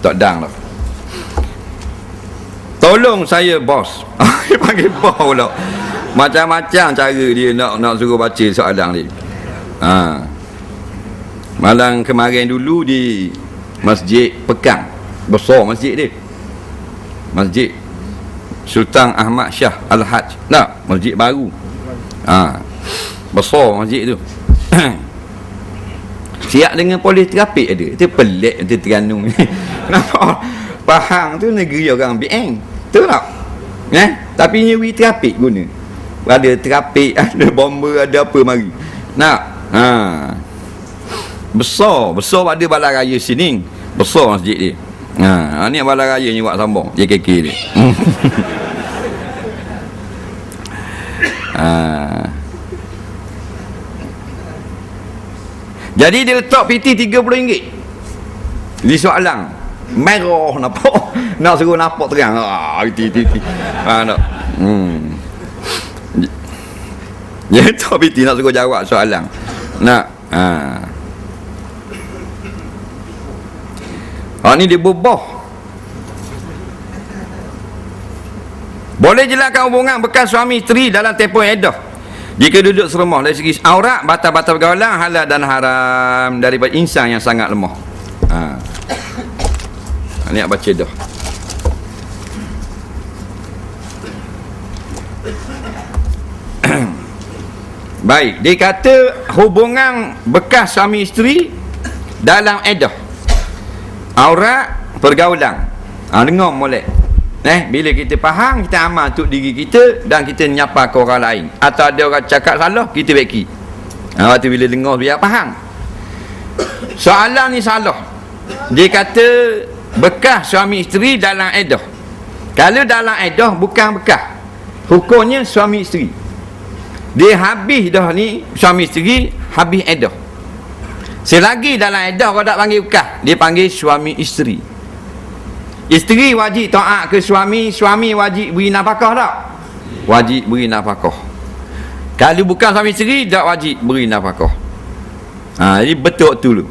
tak dang dah tolong saya bos. Dia panggil bos pula. Macam-macam cara dia nak nak suruh baca soalan ni. Ha. malang kemarin dulu di masjid Pekang besar masjid dia. Masjid Sultan Ahmad Shah Al-Hajj nak masjid baru. Ha. besar masjid tu siap dengan polis terapik ada itu pelik itu Terengganu ni nampak Pahang tu negeri orang BN tu tak? Eh? tapi nyewi terapik guna. Ada terapik ada bomber ada apa mari. Nak? Ha. besar. Besar pada balai raya sini. Besar masjid dia. Ha. ni balai raya ni buat sambung. JKK dia. Ha. Jadi dia letak PT RM30 Di soalan Merah nampak. Nak suruh nampak terang. Ah, PT PT ha, nak. Hmm. Dia letak PT nak suruh jawab soalan. Nak ha. Ha, ni dia berboh Boleh jelaskan hubungan bekas suami isteri dalam tempoh edah jika duduk serumah dari segi aurat, batal-batal pergaulan, halal dan haram daripada insan yang sangat lemah. Ha. Ini nak baca dah. Baik, dia kata hubungan bekas suami isteri dalam edah. Aurat, pergaulan. Ha, dengar molek. Eh, bila kita faham, kita amal untuk diri kita dan kita nyapa ke orang lain. Atau ada orang cakap salah, kita beki. Ha, waktu bila dengar biar faham. Soalan ni salah. Dia kata bekas suami isteri dalam edah. Kalau dalam edah bukan bekas. Hukumnya suami isteri. Dia habis dah ni suami isteri habis edah. Selagi dalam edah kau tak panggil bekas, dia panggil suami isteri. Isteri wajib taat ke suami, suami wajib beri nafkah tak? Wajib beri nafkah. Kalau bukan suami isteri, tak wajib beri nafkah. Ha, jadi betul tu dulu.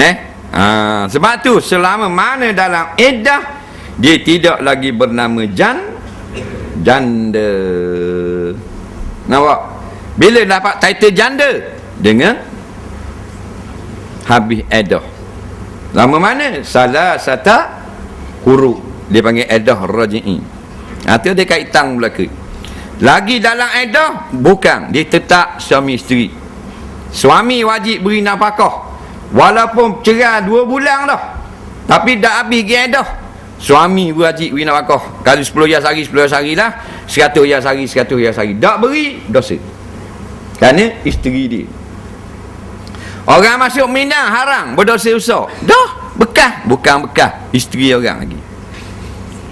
Neh? Ha, sebab tu selama mana dalam edah dia tidak lagi bernama jan janda. Nampak? Bila dapat title janda dengan habis edah. Lama mana? Salah satu huruf dia panggil edah raji'i. Ha, tu dia kaitan belaka lagi dalam edah bukan. Dia tetap suami isteri. Suami wajib beri nafkah. Walaupun cerai dua bulan dah tapi dah habis pergi edah. Suami wajib beri nafkah. Kalau 10 hari sehari 10 hari lah. 100 hari sehari 100 hari. Sehari tak beri dosa. Kerana isteri dia. Orang masuk minang haram. Berdosa besar dah bekas bukan bekas isteri orang lagi.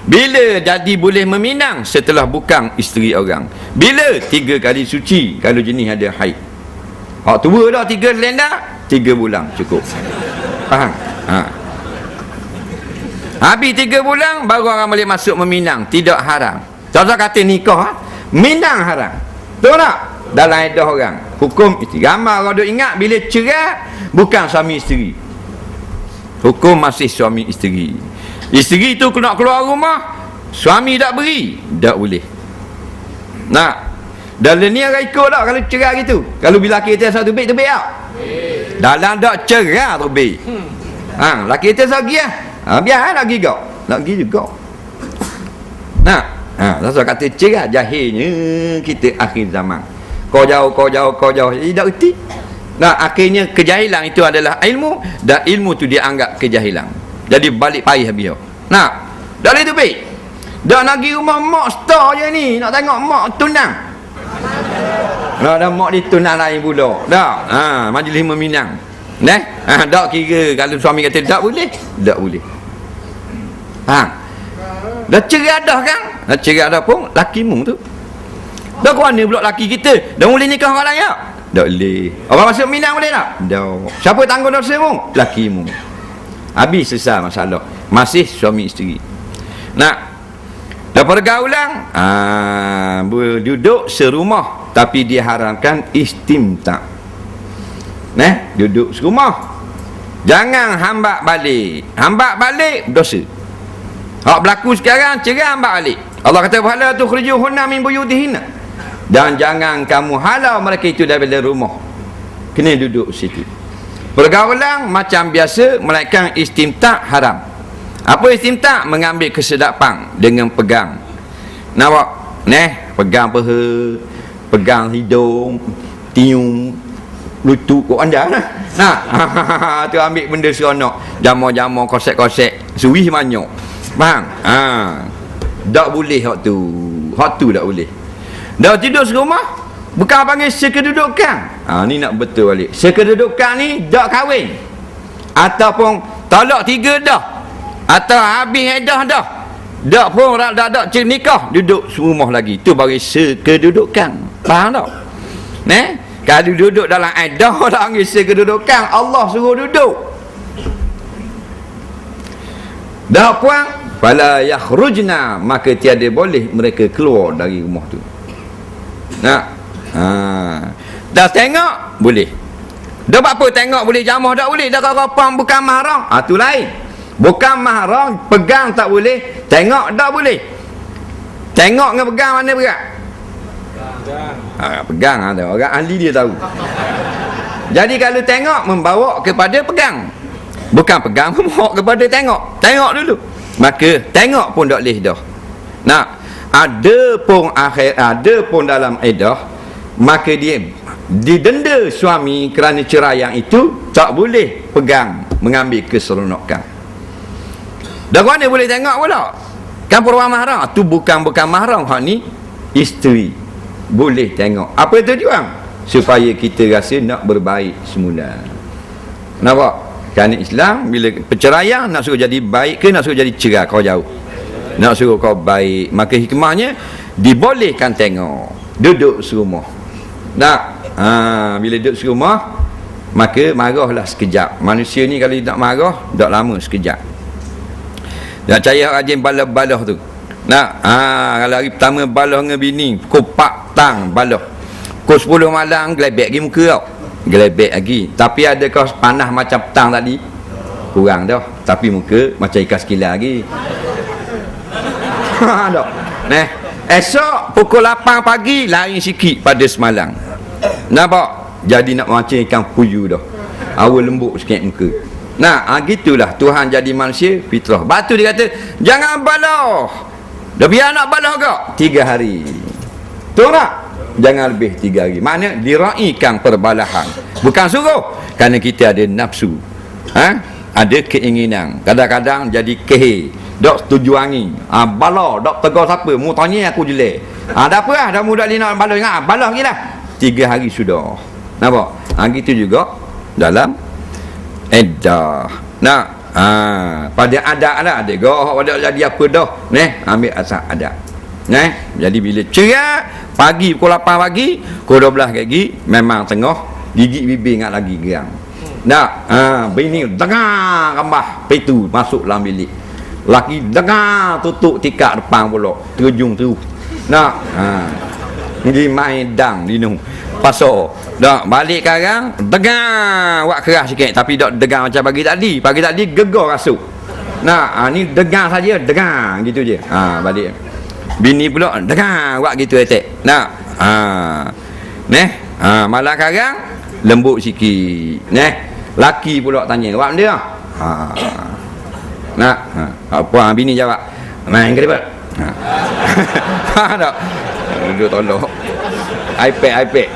Bila jadi boleh meminang setelah bukan isteri orang? Bila? Tiga kali suci. Kalau jenis ada haid. Hak tua dah tiga selenda tiga bulan cukup. Faham? Ha. habis tiga bulan baru orang boleh masuk meminang. Tidak haram. Contoh kata nikah ha? minang haram. Tahu tak? Dalam edah orang. Hukum isteri ramai orang ingat bila cerai bukan suami isteri hukum masih suami isteri. Isteri tu nak keluar rumah suami tak beri tak boleh. Nak? Dalam ni orang ikut tak kalau cerai gitu kalau bila kita satu tu baik tak dalam tak cerai tu baik hmm. ha, laki kita sagi lah. Ha, biar lagi kau lagi juga. Nak? Ha, Rasul kata cerai jahilnya kita akhir zaman. Kau jauh kau jauh kau jauh. Tidak erti Nah akhirnya kejahilan itu adalah ilmu dan ilmu tu dianggap kejahilan. Jadi balik payah habis. Nah, dari itu baik. Dah nak pergi rumah mak star je ni, nak tengok mak tunang. Nah, dah mak di tunang lain pula. Dah. Ha, majlis meminang. Neh? Ha, dak kira kalau suami kata tak boleh, tak boleh. Ha. Dah cerai dah kan? Dah cerai dah pun lakimu tu. Dah kau mana pula laki kita? Dah boleh nikah orang lain tak? Tak boleh. Orang masuk Minang boleh tak? Tak. Siapa tanggung dosa mu? Lakimu. Habis selesai masalah. Masih suami isteri. Nak. Dah pergaulan. Ah, duduk serumah. Tapi diharamkan istimta. Nah, duduk serumah. Jangan hamba balik. Hamba balik dosa. Hak berlaku sekarang cerai hamba balik. Allah kata wala tukhrijuhunna min buyutihinna. Dan jangan kamu halau mereka itu daripada rumah. Kena duduk situ. Pergaulan macam biasa melainkan istimta haram. Apa istimta? Mengambil kesedapan dengan pegang. Nampak? Neh, pegang peha, pegang hidung, tiung, lutut kok anda lah. Nah, tu ambil benda seronok. Jamur-jamur kosek-kosek, suwi manyok. Faham? Ha. Tak boleh hak tu. Hak tu tak boleh. Dah tidur serumah, bukan panggil sekedudukan. Ha, ni nak betul balik. Sekedudukan ni tak kahwin. Ataupun tolak tiga dah. Atau habis edah dah. Tak pun dah dah dah nikah duduk serumah lagi. Tu bagi sekedudukan. Faham tak? Neh? Kalau duduk dalam edah tak panggil sekedudukan. Allah suruh duduk. Dah puang fala yakhrujna maka tiada boleh mereka keluar dari rumah tu. Nak? Ha. Dah tengok boleh. Dah apa tengok boleh jamah tak boleh. Dah kalau pang bukan mahram. Ah ha, tu lain. Bukan mahram pegang tak boleh, tengok tak boleh. Tengok dengan pegang mana berat? Pegang. Ha, pegang ha, orang ahli dia tahu. Jadi kalau tengok membawa kepada pegang. Bukan pegang membawa kepada tengok. Tengok dulu. Maka tengok pun tak boleh dah. Nak ada pun akhir ada pun dalam edah maka dia didenda suami kerana cerai yang itu tak boleh pegang mengambil keseronokan. Dan mana boleh tengok pula? Kan peruang mahram tu bukan bukan mahram hak ni isteri boleh tengok. Apa dia Supaya kita rasa nak berbaik semula. Nampak? Kerana Islam bila perceraian nak suruh jadi baik ke nak suruh jadi cerai kau jauh. Nak suruh kau baik, maka hikmahnya dibolehkan tengok. Duduk serumah. Nak ha, bila duduk serumah maka marahlah sekejap. Manusia ni kalau tak marah, tak lama sekejap. Tak percaya rajin balah-balah tu. Nak ha, kalau hari pertama balah dengan bini, pukul 4 tang balah. Pukul 10 malam gelebek lagi muka kau gelebek lagi tapi ada kau panah macam petang tadi kurang dah tapi muka macam ikan sekila lagi dah neh. Esok pukul 8 pagi lain sikit pada semalam. Nampak jadi nak macam ikan puyu dah awal lembut sikit muka. Nah ha, gitulah. Tuhan jadi manusia fitrah. Batu dia kata jangan balah dah biar nak balah kau. Tiga hari. Tu tak? Jangan lebih tiga hari. Maknanya diraikan perbalahan. Bukan suruh. Kerana kita ada nafsu. Ha? Ada keinginan. Kadang-kadang jadi kehe. Dok setuju angin. Ha, bala dok tegur siapa? Mu tanya aku jelek. Ha, ada apa lah dah mudah ni nak bala ingat. Bala lagi lah. Tiga hari sudah. Nampak? Ha, gitu juga dalam edah nak? Ha, pada adat lah. Ada goh ada jadi apa dah. Neh ambil asal adat. Neh jadi bila cerai Pagi pukul 8 pagi, pukul 12 lagi memang tengah gigit bibir ingat lagi geram. Nak, ha, bini dengar kambah pitu masuk dalam bilik. Laki dengar tutup tikar depan pula, terjung tu. Nak, ha. Ini main dang di nu. Pasal. Dak balik sekarang dengar wak keras sikit tapi dak dengar macam pagi tadi. Pagi tadi gegar rasuk. Nah, ha, ni dengar saja, dengar gitu je. Ha, balik. Bini pula dengar buat gitu etek. Nak. Ha. Neh. Ha, malam sekarang lembut sikit. Neh. Laki pula tanya, "Buat dia?" Ha. Nak. Ha. Apa bini jawab? Main ke dia? Ha. ha tak. Duduk tolong. iPad, iPad.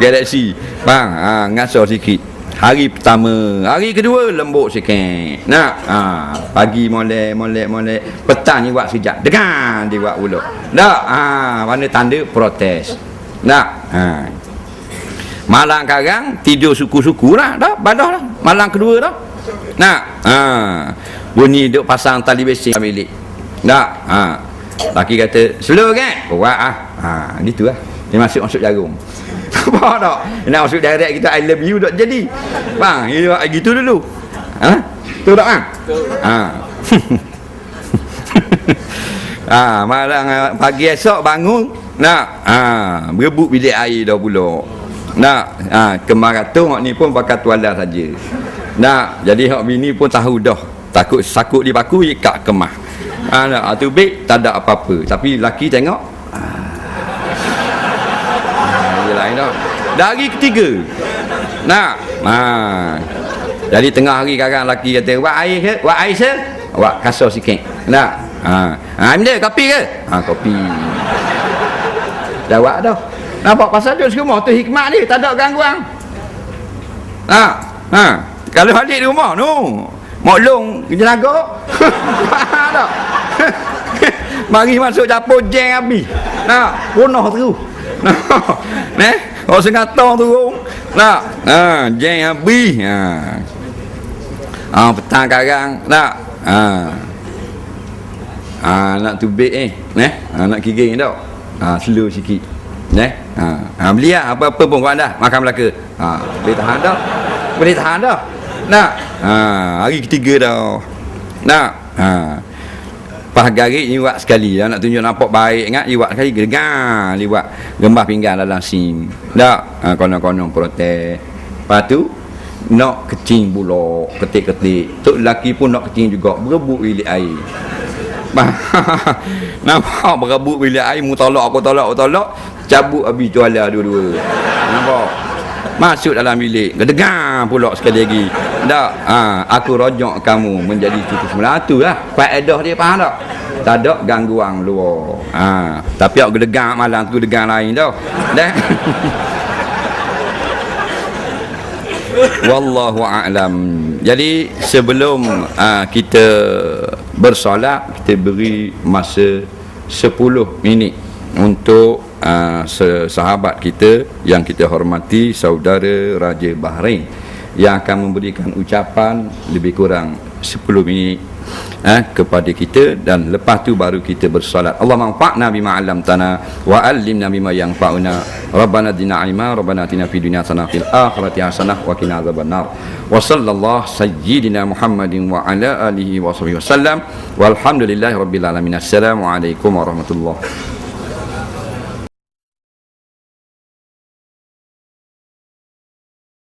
Galaxy. Bang, ha, ngasuh sikit. Hari pertama, hari kedua lembut sikit. Nak? Ha, pagi molek, molek, molek. Petang ni buat sejak. Dengar dia buat ulu. Nak? Ha, mana tanda protes. Nak? Ha. Malam sekarang tidur suku-suku lah. Dah, badah lah. Malam kedua dah. Nak? Ha. Bunyi duk pasang tali besi milik. Nak? Ha. Laki kata, slow kan? Kuat ah. Ha, gitu lah. Dia masuk-masuk jarum. Faham tak? Nak masuk direct kita I love you tak jadi. Faham? Ya gitu dulu. Ha? Tu tak kan? Ha. ha, malam pagi esok bangun nak ha, berebut bilik air dah pula. Nak ha, kemaratung ni pun pakai tuala saja. Nah, jadi hak bini pun tahu dah. Takut sakut di baku ikat kemah. Ha nak tu baik tak ada apa-apa. Tapi laki tengok ah. lain dah. Dari ketiga. Nah, ha. Jadi tengah hari kadang laki kata, "Wak air ke? Wak air se?" Wak kasar sikit. Nah. Ha. Ha, kopi ke? Ha, kopi. Jawab dah. Nampak pasal tu semua tu hikmat ni, tak ada gangguan. Ha. Ha. Kalau balik di rumah tu, mak long kerja naga. Faham tak? Mari masuk dapur jeng habis. Nah, punah terus. Nah, neh, orang sengata turun. Nah, ha, jeng habis. Ha. Ah, petang karang, nak. Ha. Ah, nak tubik eh, neh. Ah, nak kiring dak. Ah, slow sikit. Neh. Ha. ha beli lah, apa-apa pun buat dah. Makan Melaka. Ha, boleh tahan dah. Boleh tahan dah. Nak. Ha, hari ketiga dah. Nak. Ha. Pas garik ni buat sekali ya, nak tunjuk nampak baik ingat buat sekali gegar dia buat gembah pinggang dalam sim. Tak, ha, konon-konon protes. Lepas tu nak kecing pula, ketik-ketik. Tok lelaki pun nak kecing juga, berebut bilik air. Nampak berebut bilik air, mu tolak aku tolak aku tolak, cabut habis tuala dua-dua. Nampak? Masuk dalam bilik, gedegar pula sekali lagi. Tak, ha, aku rojok kamu menjadi cucu semula tu lah. Faedah dia faham tak? Tak ada gangguan luar. Ha, tapi aku gedegar malam tu gedegar lain tau. Dah. Wallahu a'lam. Jadi sebelum uh, kita bersolat kita beri masa 10 minit untuk uh, sahabat kita yang kita hormati saudara Raja Bahrain yang akan memberikan ucapan lebih kurang 10 minit eh, kepada kita dan lepas tu baru kita bersolat. Allah manfa'na bima 'allamtana wa 'allimna bima yanfa'una. Rabbana dina ilma rabbana atina fid dunya hasanah fil akhirati hasanah wa qina adzabannar wa sallallahu sayyidina muhammadin wa ala alihi wa wasallam walhamdulillahi rabbil alamin. Assalamu alaikum warahmatullahi